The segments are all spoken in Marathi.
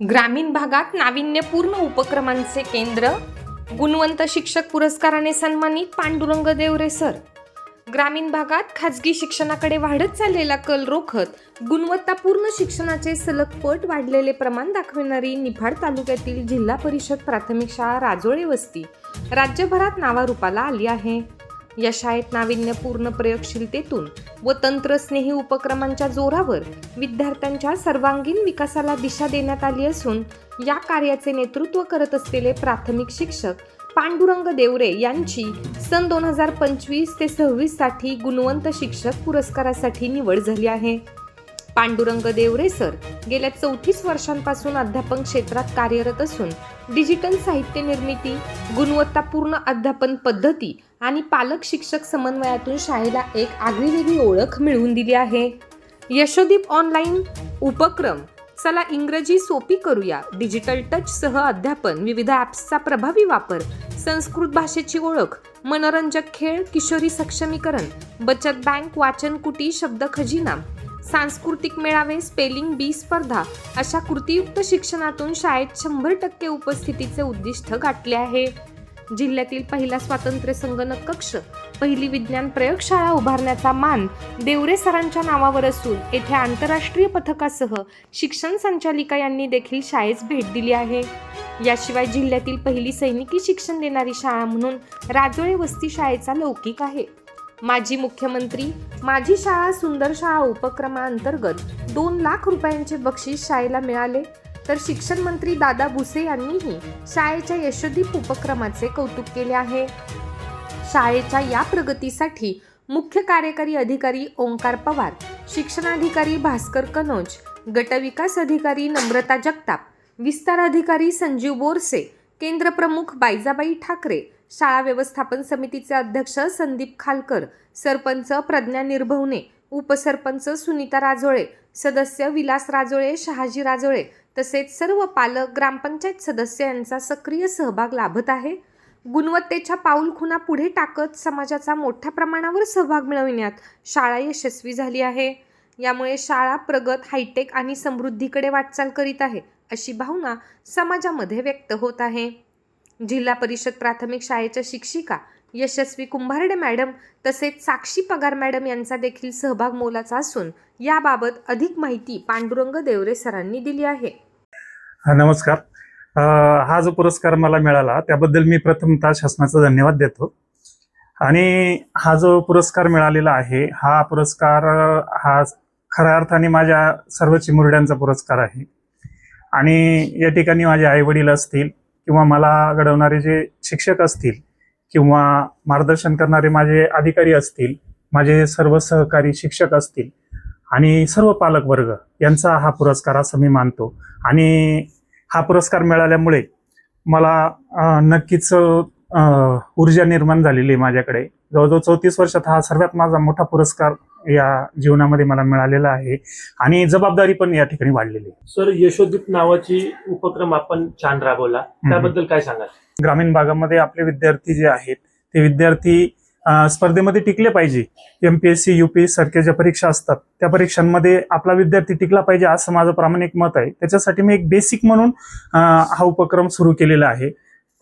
ग्रामीण भागात नाविन्यपूर्ण उपक्रमांचे केंद्र गुणवंत शिक्षक पुरस्काराने सन्मानित पांडुरंग देवरे सर. ग्रामीण भागात खाजगी शिक्षणाकडे वाढत चाललेला कल रोखत गुणवत्तापूर्ण शिक्षणाचे सलग पट वाढलेले प्रमाण दाखविणारी निफाड तालुक्यातील जिल्हा परिषद प्राथमिक शाळा राजोळे वस्ती. राज्यभरात नावारूपाला आली आहे. या शाळेत नाविन्यपूर्ण प्रयोगशीलतेतून व तंत्रस्नेही उपक्रमांच्या जोरावर विद्यार्थ्यांच्या सर्वांगीण विकासाला दिशा देण्यात आली असून या कार्याचे नेतृत्व करत असलेले प्राथमिक शिक्षक पांडुरंग देवरे यांची सन दोन हजार पंचवीस ते सव्वीससाठी गुणवंत शिक्षक पुरस्कारासाठी निवड झाली आहे. पांडुरंग देवरे सर गेल्या चौतीस वर्षांपासून अध्यापन क्षेत्रात कार्यरत असून डिजिटल साहित्य निर्मिती गुणवत्तापूर्ण अध्यापन पद्धती आणि पालक शिक्षक समन्वयातून शाळेला एक आगळीवेगळी ओळख मिळवून दिली आहे. यशोदीप ऑनलाईन उपक्रम. चला इंग्रजी सोपी करूया. डिजिटल टच सह अध्यापन विविध ॲप्सचा प्रभावी वापर संस्कृत भाषेची ओळख मनोरंजक खेळ किशोरी सक्षमीकरण बचत बँक वाचन कुटी शब्द खजिना सांस्कृतिक मेळावे स्पेलिंग बी स्पर्धा अशा कृतीयुक्त शिक्षणातून शाळेत शंभर टक्के उपस्थितीचे उद्दिष्ट गाठले आहे. जिल्ह्यातील पहिला स्वातंत्र्य संगणक कक्ष पहिली विज्ञान प्रयोगशाळा उभारण्याचा मान देवरे सरांच्या नावावर असून येथे आंतरराष्ट्रीय पथकासह शिक्षण संचालिका यांनी देखील शाळेस भेट दिली आहे. याशिवाय जिल्ह्यातील पहिली सैनिकी शिक्षण देणारी शाळा म्हणून राजोळे वस्ती शाळेचा लौकिक आहे. माजी मुख्यमंत्री माझी शाळा सुंदर शाळा उपक्रमाअंतर्गत दोन लाख रुपयांचे बक्षीस शाळेला मिळाले. तर शिक्षण मंत्री दादा भुसे यांनीही शाळेच्या यशोदीप उपक्रमाचे कौतुक केले आहे. शाळेच्या या प्रगतीसाठी मुख्य कार्यकारी अधिकारी ओंकार पवार शिक्षणाधिकारी भास्कर कनोज गटविकास अधिकारी नम्रता जगताप विस्तार अधिकारी संजीव बोरसे केंद्र प्रमुख बायजाबाई ठाकरे शाळा व्यवस्थापन समितीचे अध्यक्ष संदीप खालकर सरपंच प्रज्ञा निर्भवने उपसरपंच सुनीता राजोळे सदस्य विलास राजोळे शहाजी राजोळे तसेच सर्व पालक ग्रामपंचायत सदस्य यांचा सक्रिय सहभाग लाभत आहे. गुणवत्तेच्या पाऊलखुणा पुढे टाकत समाजाचा मोठ्या प्रमाणावर सहभाग मिळविण्यात शाळा यशस्वी झाली आहे. यामुळे शाळा प्रगत हायटेक आणि समृद्धीकडे वाटचाल करीत आहे अशी भावना समाजामध्ये व्यक्त होत आहे. जिल्हा परिषद प्राथमिक शाळेच्या शिक्षिका यशस्वी कुंभारडे मॅडम तसेच साक्षी पगार मॅडम यांचा देखील सहभाग मोलाचा असून याबाबत अधिक माहिती पांडुरंग देवरे सरांनी दिली आहे. हा, नमस्कार. हा जो पुरस्कार मला मिळाला त्याबद्दल मी प्रथमतः शासनाचा धन्यवाद देतो. आणि हा जो पुरस्कार मिळालेला आहे हा पुरस्कार हा खऱ्या अर्थाने माझ्या सर्व चिमुरड्यांचा पुरस्कार आहे. आणि या ठिकाणी माझे आई वडील असतील किंवा मला घडवणारे जे शिक्षक असतील किंवा मार्गदर्शन करणारे माझे अधिकारी असतील माझे सर्व सहकारी शिक्षक असतील आणि सर्व पालकवर्ग यांचा हा पुरस्कार असं मी मानतो. आणि हा पुरस्कार मिळाल्यामुळे मला नक्कीच ऊर्जा निर्माण झालेली आहे माझ्याकडे. जवळजवळ चौतीस वर्षात हा सर्वात माझा मोठा पुरस्कार या जीवनामध्ये मला मिळालेला आहे आणि जबाबदारी पण या ठिकाणी वाढलेली आहे. सर यशोदीप नावाची उपक्रम आपण छान राबवला. त्याबद्दल काय सांगाल? ग्रामीण भागामध्ये आपले विद्यार्थी जे आहेत ते विद्यार्थी स्पर्धेमध्ये टिकले पाहिजे. एमपीएससी युपीएससी सारख्या ज्या परीक्षा असतात त्या परीक्षांमध्ये आपला विद्यार्थी टिकला पाहिजे असं माझं प्रामाणिक मत आहे. त्याच्यासाठी मी एक बेसिक म्हणून हा उपक्रम सुरू केलेला आहे.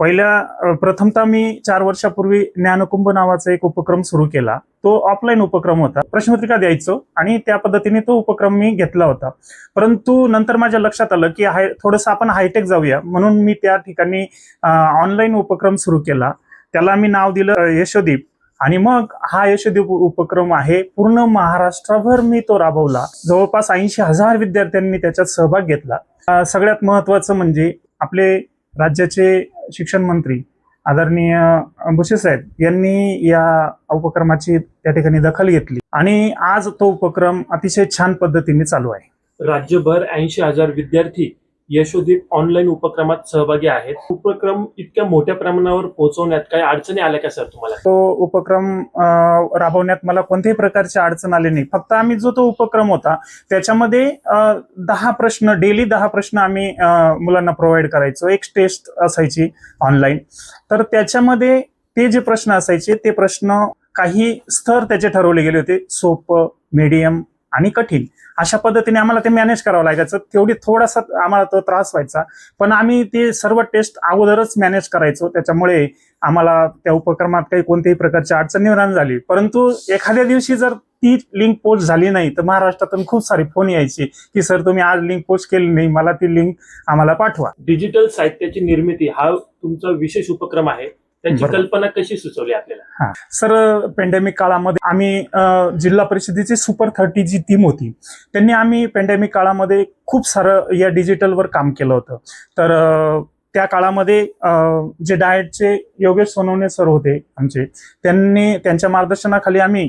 पहिल्या प्रथमतः मी चार वर्षापूर्वी ज्ञानकुंभ नावाचा एक उपक्रम सुरू केला. तो ऑफलाईन उपक्रम होता. प्रश्नपत्रिका द्यायचो आणि त्या पद्धतीने तो उपक्रम मी घेतला होता. परंतु नंतर माझ्या लक्षात आलं की हाय थोडंसं आपण हायटेक जाऊया. म्हणून मी त्या ठिकाणी ऑनलाईन उपक्रम सुरू केला. त्याला मी नाव दिलं यशोदीप. आणि मग हा यशोदीप उपक्रम आहे. पूर्ण महाराष्ट्रभर मी तो राबवला. जवळपास ऐंशी हजार विद्यार्थ्यांनी त्याच्यात सहभाग घेतला. सगळ्यात महत्वाचं म्हणजे आपले राज्याचे शिक्षण मंत्री आदरणीय भुसे साहेब यांनी या उपक्रमाची त्या ठिकाणी दखल घेतली. आणि आज तो उपक्रम अतिशय छान पद्धतीने चालू आहे. राज्यभर ऐंशी हजार विद्यार्थी यशोदीप ऑनलाईन उपक्रमात सहभागी आहेत. उपक्रम इतक्या मोठ्या प्रमाणावर पोहोचवण्यात काही अडचणी आल्या का सर तुम्हाला? तो उपक्रम राबवण्यात मला कोणत्याही प्रकारची अडचण आली नाही. फक्त आम्ही जो तो उपक्रम होता त्याच्यामध्ये दहा प्रश्न डेली दहा प्रश्न आम्ही मुलांना प्रोव्हाइड करायचो. एक टेस्ट असायची ऑनलाईन तर त्याच्यामध्ये ते जे प्रश्न असायचे ते प्रश्न काही स्तर त्याचे ठरवले गेले होते. सोपं मीडियम आणि कठीण. अशा पद्धतीने आम्हाला ते मॅनेज करावं लागायचं. तेवढी थोडासा आम्हाला तो त्रास व्हायचा. पण आम्ही ते सर्व टेस्ट अगोदरच मॅनेज करायचो. त्याच्यामुळे आम्हाला त्या उपक्रमात काही कोणत्याही प्रकारची अडचण निर्माण झाली. परंतु एखाद्या दिवशी जर ती लिंक पोस्ट झाली नाही तर महाराष्ट्रातून खूप सारे फोन यायचे की सर तुम्ही आज लिंक पोस्ट केली नाही. मला ती लिंक आम्हाला पाठवा. डिजिटल साहित्याची निर्मिती हा तुमचा विशेष उपक्रम आहे. त्याची. कल्पना कशी सुचवली आपल्याला? सर पेंडेमिक काळामध्ये आम्ही जिल्हा परिषदेची सुपर थर्टी जी टीम होती त्यांनी आम्ही पेंडेमिक काळामध्ये खूप सारं या डिजिटलवर काम केलं होतं. तर त्या काळामध्ये जे डाएटचे योगेश सोनवणे सर होते आमचे त्यांनी त्यांच्या मार्गदर्शनाखाली आम्ही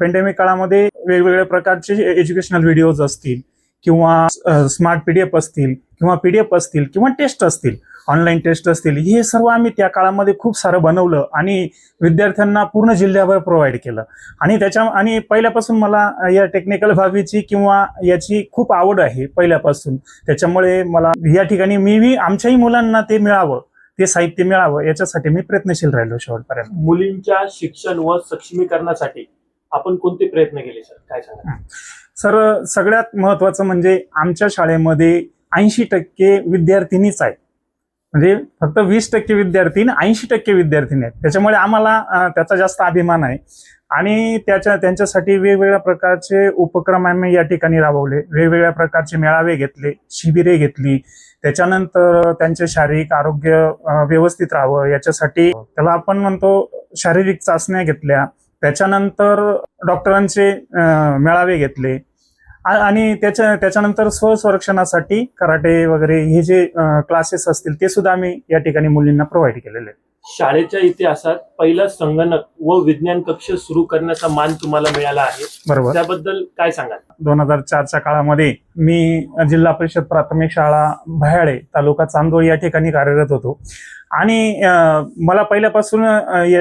पेंडेमिक काळामध्ये वेगवेगळ्या प्रकारचे एज्युकेशनल व्हिडिओज असतील किंवा स्मार्ट पीडीएफ असतील किंवा पीडीएफ असतील किंवा टेस्ट असतील ऑनलाईन टेस्ट असतील हे सर्व आम्ही त्या काळामध्ये खूप सारं बनवलं आणि विद्यार्थ्यांना पूर्ण जिल्ह्याभर प्रोव्हाइड केलं. आणि त्याच्या आणि पहिल्यापासून मला या टेक्निकल बाबीची किंवा याची खूप आवड आहे पहिल्यापासून. त्याच्यामुळे मला या ठिकाणी मी मी आमच्याही मुलांना ते मिळावं ते साहित्य मिळावं याच्यासाठी मी प्रयत्नशील राहिलो शेवटपर्यंत. मुलींच्या शिक्षण व सक्षमीकरणासाठी आपण कोणते प्रयत्न केले सर? काय सांगा सर सगळ्यात महत्वाचं म्हणजे आमच्या शाळेमध्ये ऐंशी टक्के विद्यार्थिनीच आहेत. म्हणजे फक्त वीस टक्के विद्यार्थी ऐंशी टक्के विद्यार्थी आहेत त्याच्यामुळे आम्हाला त्याचा जास्त अभिमान आहे. आणि त्याच्या त्यांच्यासाठी वेगवेगळ्या प्रकारचे उपक्रम आम्ही या ठिकाणी राबवले. वेगवेगळ्या प्रकारचे मेळावे घेतले शिबिरे घेतली. त्याच्यानंतर त्यांचे शारीरिक आरोग्य व्यवस्थित राहावं. याच्यासाठी त्याला आपण म्हणतो शारीरिक चाचण्या घेतल्या. त्याच्यानंतर डॉक्टरांचे मेळावे घेतले. आणि त्याच्या त्याच्यानंतर स्वसंरक्षणासाठी कराटे वगैरे हे जे क्लासेस असतील ते सुद्धा आम्ही या ठिकाणी मुलींना प्रोव्हाइड केलेले आहेत. शाळेच्या इतिहासात पहिला संगणक व विज्ञान कक्ष सुरू करण्याचा मान तुम्हाला मिळाला आहे. बरोबर. त्याबद्दल काय सांगाल? दोन हजार चारच्या काळामध्ये मी जिल्हा परिषद प्राथमिक शाळा भयाळे तालुका चांदोळ या ठिकाणी कार्यरत होतो. आणि मला पहिल्यापासून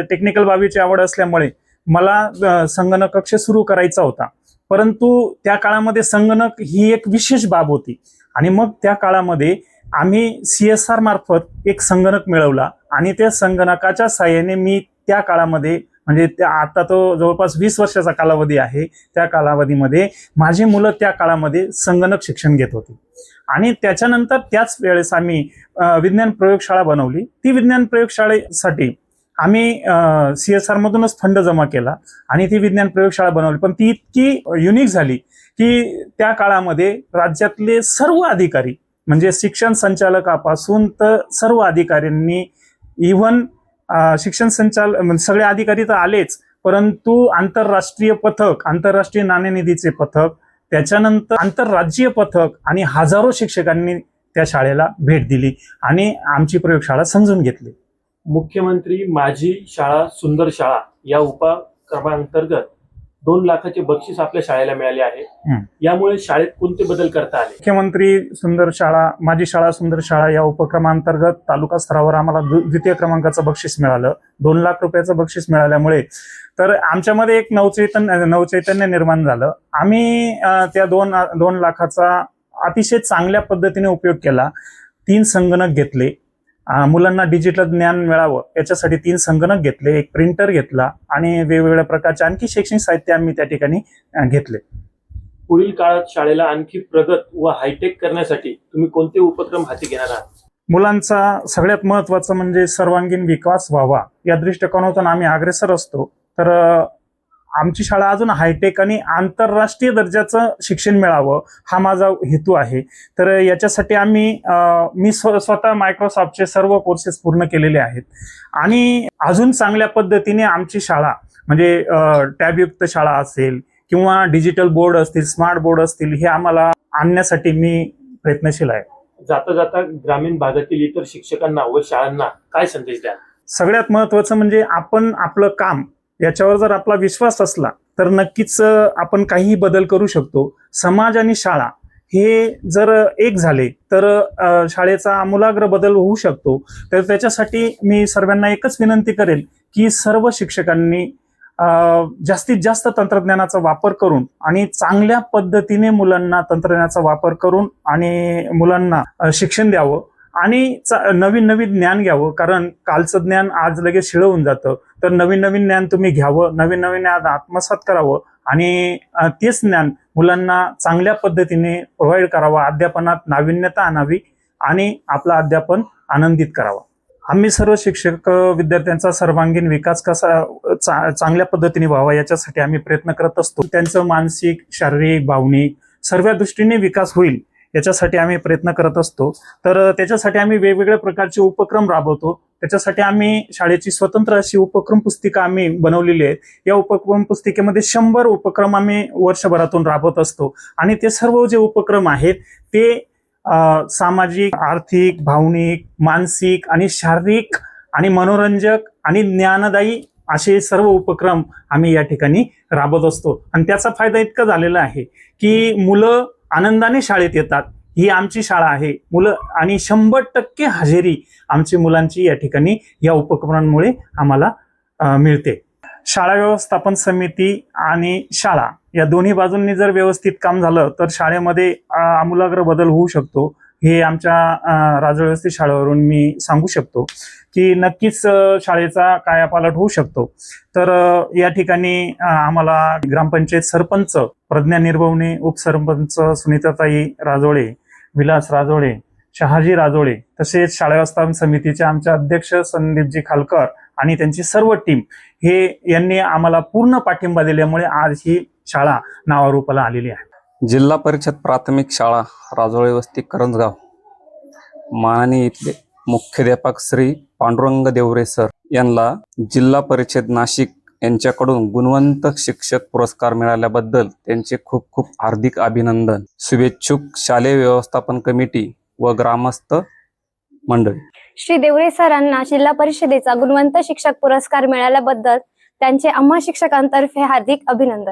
टेक्निकल बाबीची आवड असल्यामुळे मला संगणक कक्ष सुरू करायचा होता. परंतु त्या काळामध्ये संगणक ही एक विशेष बाब होती. आणि मग त्या काळामध्ये आम्ही सी एस आर मार्फत एक संगणक मिळवला आणि त्या संगणकाच्या साह्याने मी त्या काळामध्ये म्हणजे त्या आता तो जवळपास वीस वर्षाचा कालावधी आहे त्या कालावधीमध्ये माझी मुलं त्या काळामध्ये संगणक शिक्षण घेत होती. आणि त्याच्यानंतर त्याच वेळेस आम्ही विज्ञान प्रयोगशाळा बनवली. ती विज्ञान प्रयोगशाळेसाठी आम्ही सी एस आरमधूनच फंड जमा केला आणि ती विज्ञान प्रयोगशाळा बनवली. पण ती इतकी युनिक झाली की त्या काळामध्ये राज्यातले सर्व अधिकारी म्हणजे शिक्षण संचालकापासून तर सर्व अधिकाऱ्यांनी इव्हन शिक्षण संचालक म्हणजे सगळे अधिकारी तर आलेच परंतु आंतरराष्ट्रीय पथक आंतरराष्ट्रीय नाणेनिधीचे पथक त्याच्यानंतर आंतरराज्यीय पथक आणि हजारो शिक्षकांनी त्या शाळेला भेट दिली आणि आमची प्रयोगशाळा समजून घेतली. मुख्यमंत्री माझी शाळा सुंदर शाळा या उपक्रमांतर्गत दोन लाखाचे बक्षीस आपल्या शाळेला मिळाले आहे. यामुळे शाळेत कोणते बदल करता आले? मुख्यमंत्री सुंदर शाळा माझी शाळा सुंदर शाळा या उपक्रमांतर्गत तालुका स्तरावर आम्हाला द्वि- द्वितीय क्रमांकाचं बक्षीस मिळालं. दोन लाख रुपयाचं बक्षीस मिळाल्यामुळे. तर आमच्यामध्ये एक नवचैतन्य नवचैतन्य निर्माण झालं. आम्ही त्या दोन दोन लाखाचा अतिशय चांगल्या पद्धतीने उपयोग केला. तीन संगणक घेतले. मुलांना डिजिटल ज्ञान मिळावं. याच्यासाठी तीन संगणक घेतले एक प्रिंटर घेतला आणि वेगवेगळ्या प्रकारचे आणखी शैक्षणिक साहित्य आम्ही त्या ठिकाणी घेतले. पुढील काळात शाळेला आणखी प्रगत व हायटेक करण्यासाठी तुम्ही कोणते उपक्रम हाती घेणार आहात? मुलांचा सगळ्यात महत्वाचं म्हणजे सर्वांगीण विकास व्हावा. या दृष्टिकोनातून आम्ही अग्रेसर असतो. तर आमची शाळा अजून हायटेक आणि आंतरराष्ट्रीय दर्जाचं शिक्षण मिळावं हा माझा हेतू आहे. तर याच्यासाठी आम्ही मी स्व स्वतः मायक्रोसॉफ्टचे सर्व कोर्सेस पूर्ण केलेले आहेत. आणि अजून चांगल्या पद्धतीने आमची शाळा म्हणजे टॅबयुक्त शाळा असेल किंवा डिजिटल बोर्ड असतील स्मार्ट बोर्ड असतील हे आम्हाला आणण्यासाठी मी प्रयत्नशील आहे. जाता जाता ग्रामीण भागातील इतर शिक्षकांना व शाळांना काय संदेश द्या सगळ्यात महत्वाचं म्हणजे आपण आपलं काम याच्यावर जर आपला विश्वास असला तर नक्कीच आपण काहीही बदल करू शकतो. समाज आणि शाळा हे जर एक झाले तर शाळेचा आमूलाग्र बदल होऊ शकतो. तर त्याच्यासाठी मी सर्वांना एकच विनंती करेल की सर्व शिक्षकांनी जास्तीत जास्त तंत्रज्ञानाचा वापर करून आणि चांगल्या पद्धतीने मुलांना तंत्रज्ञानाचा वापर करून आणि मुलांना शिक्षण द्यावं. आणि नवीन नवीन ज्ञान घ्यावं. कारण कालचं ज्ञान आज लगेच शिळवून जातं. तर नवीन नवीन ज्ञान तुम्ही घ्यावं नवीन नवीन ज्ञान आत्मसात करावं आणि तेच ज्ञान मुलांना चांगल्या पद्धतीने प्रोव्हाइड करावं. अध्यापनात नाविन्यता आणावी आणि आपलं अध्यापन आनंदित करावं. आम्ही सर्व शिक्षक विद्यार्थ्यांचा सर्वांगीण विकास कसा चा, चांगल्या पद्धतीने व्हावा याच्यासाठी आम्ही प्रयत्न करत असतो. त्यांचं मानसिक शारीरिक भावनिक सर्व दृष्टीने विकास होईल. याच्यासाठी आम्ही प्रयत्न करत असतो. तर त्याच्यासाठी आम्ही वेगवेगळ्या प्रकारचे उपक्रम राबवतो. त्याच्यासाठी आम्ही शाळेची स्वतंत्र अशी उपक्रम पुस्तिका आम्ही बनवलेली आहे या उपक्रम पुस्तिकेमध्ये शंभर उपक्रम आम्ही वर्षभरातून राबवत असतो. आणि ते सर्व जे उपक्रम आहेत ते सामाजिक आर्थिक भावनिक मानसिक आणि शारीरिक आणि मनोरंजक आणि ज्ञानदायी असे सर्व उपक्रम आम्ही या ठिकाणी राबवत असतो. आणि त्याचा फायदा इतका झालेला आहे की मुलं आनंदाने शाळेत येतात. ही आमची शाळा आहे. मुलं आणि शंभर टक्के हजेरी आमची मुलांची या ठिकाणी या उपक्रमांमुळे आम्हाला मिळते. शाळा व्यवस्थापन समिती आणि शाळा या दोन्ही बाजूंनी जर व्यवस्थित काम झालं तर शाळेमध्ये आमूलाग्र बदल होऊ शकतो. हे आमच्या राजव्यवस्थित शाळेवरून मी सांगू शकतो की नक्कीच शाळेचा कायापालट होऊ शकतो. तर या ठिकाणी आम्हाला ग्रामपंचायत सरपंच प्रज्ञा निर्भवणे उपसरपंच सुनीताताई राजोळे विलास राजोळे शहाजी राजोळे तसेच शाळा व्यवस्थापन समितीचे आमचे अध्यक्ष संदीपजी खालकर आणि त्यांची सर्व टीम हे यांनी आम्हाला पूर्ण पाठिंबा दिल्यामुळे आज ही शाळा नावारूपाला आलेली आहे. जिल्हा परिषद प्राथमिक शाळा राजोळे वस्ती करंजगाव. माननीय इथले मुख्याध्यापक श्री पांडुरंग देवरे सर यांना जिल्हा परिषद नाशिक यांच्याकडून गुणवंत शिक्षक पुरस्कार मिळाल्याबद्दल त्यांचे खूप खूप हार्दिक अभिनंदन. शुभेच्छुक शालेय व्यवस्थापन कमिटी व ग्रामस्थ मंडळी. श्री देवरे सरांना जिल्हा परिषदेचा गुणवंत शिक्षक पुरस्कार मिळाल्याबद्दल त्यांचे आम्हा शिक्षकांतर्फे हार्दिक अभिनंदन.